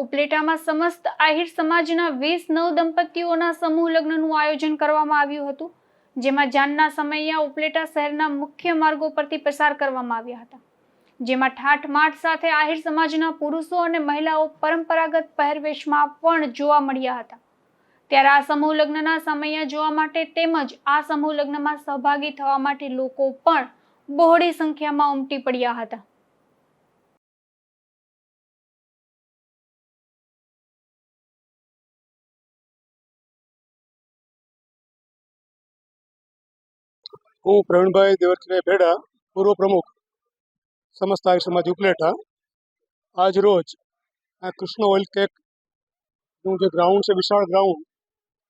ઉપલેટામાં સમસ્ત આહિર સમાજના વીસ નવ દંપતીઓના સમૂહ લગ્નનું આયોજન કરવામાં આવ્યું હતું, જેમાં જાનના સમયે ઉપલેટા શહેરના મુખ્ય માર્ગો પરથી પસાર કરવામાં આવ્યા હતા. જેમાં ઠાઠ માઠ સાથે આહિર સમાજના પુરુષો અને મહિલાઓ પરંપરાગત પહેરવેશમાં પણ જોવા મળ્યા હતા. ત્યારે આ સમૂહ લગ્નના સમૈયા જોવા માટે તેમજ આ સમૂહ લગ્નમાં સહભાગી થવા માટે લોકો પણ બહોળી સંખ્યામાં ઉમટી પડ્યા હતા. હું પ્રવીણભાઈ દેવરજીભાઈ ભેડા, પૂર્વ પ્રમુખ, સમસ્ત આર્ય સમાજ ઉપલેટા. આજ રોજ આ કૃષ્ણ ઓઇલ કેકનું જે ગ્રાઉન્ડ છે, વિશાળ ગ્રાઉન્ડ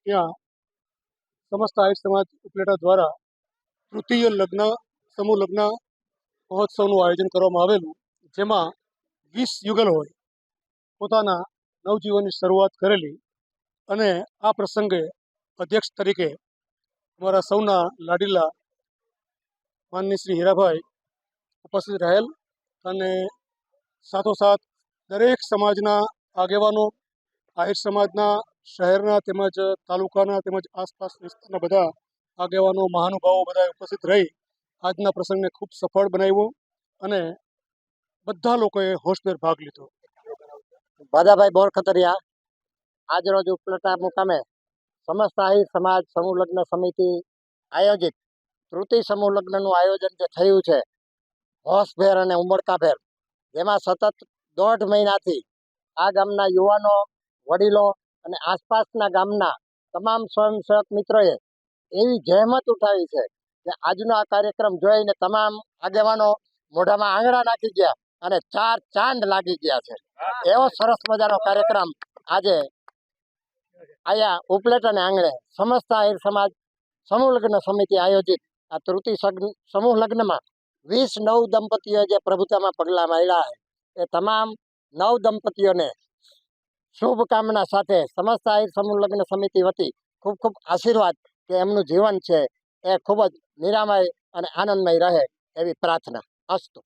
ત્યાં સમસ્ત આર્ય સમાજ ઉપલેટા દ્વારા તૃતીય લગ્ન, સમૂહ લગ્ન મહોત્સવનું આયોજન કરવામાં આવેલું, જેમાં વીસ યુગલોએ પોતાના નવજીવનની શરૂઆત કરેલી અને આ પ્રસંગે અધ્યક્ષ તરીકે અમારા સૌના લાડીલા માનની શ્રી હીરાભાઈ ઉપસ્થિત રહેલ અને સાથોસાથ દરેક સમાજના આગેવાનો, આહિર સમાજના શહેરના તેમજ તાલુકાના તેમજ આસપાસ વિસ્તારના બધા આગેવાનો, મહાનુભાવો બધા ઉપસ્થિત રહી આજના પ્રસંગને ખૂબ સફળ બનાવ્યો અને બધા લોકોએ હોશભેર ભાગ લીધો. બાદાભાઈ બોરખતરિયા આજરોજ ઉપલેટા મુકામે સમસ્ત આહિર સમાજ સમૂહ લગ્ન સમિતિ આયોજિત તૃતીય સમૂહ લગ્નનું આયોજન જે થયું છે હોસભેર અને ઉમળકાભેર, જેમાં સતત દોઢ મહિનાથી આ ગામના યુવાનો, વડીલો અને આસપાસના ગામના તમામ સ્વયંસેવક મિત્રોએ એવી જહેમત ઉઠાવી છે કે આજનો આ કાર્યક્રમ જોઈને તમામ આગેવાનો મોઢામાં આંગળા નાખી ગયા અને ચાર ચાંદ લાગી ગયા છે. એવો સરસ મજાનો કાર્યક્રમ આજે આયા ઉપલેટ અને આંગણે સમસ્ત આહિર સમાજ સમૂહ લગ્ન સમિતિ આયોજિત આ સગ્ન- સમૂહ લગ્નમાં વીસ નવ દંપતીઓ જે પ્રભુતામાં પગલાં માંડ્યા છે. એ તમામ નવ દંપતીઓને શુભકામના સાથે સમસ્ત આહિર સમૂહ લગ્ન સમિતિ વતી ખૂબ ખૂબ આશીર્વાદ કે એમનું જીવન છે એ ખૂબ જ નિરામય અને આનંદમય રહે એવી પ્રાર્થના. અસ્તુ.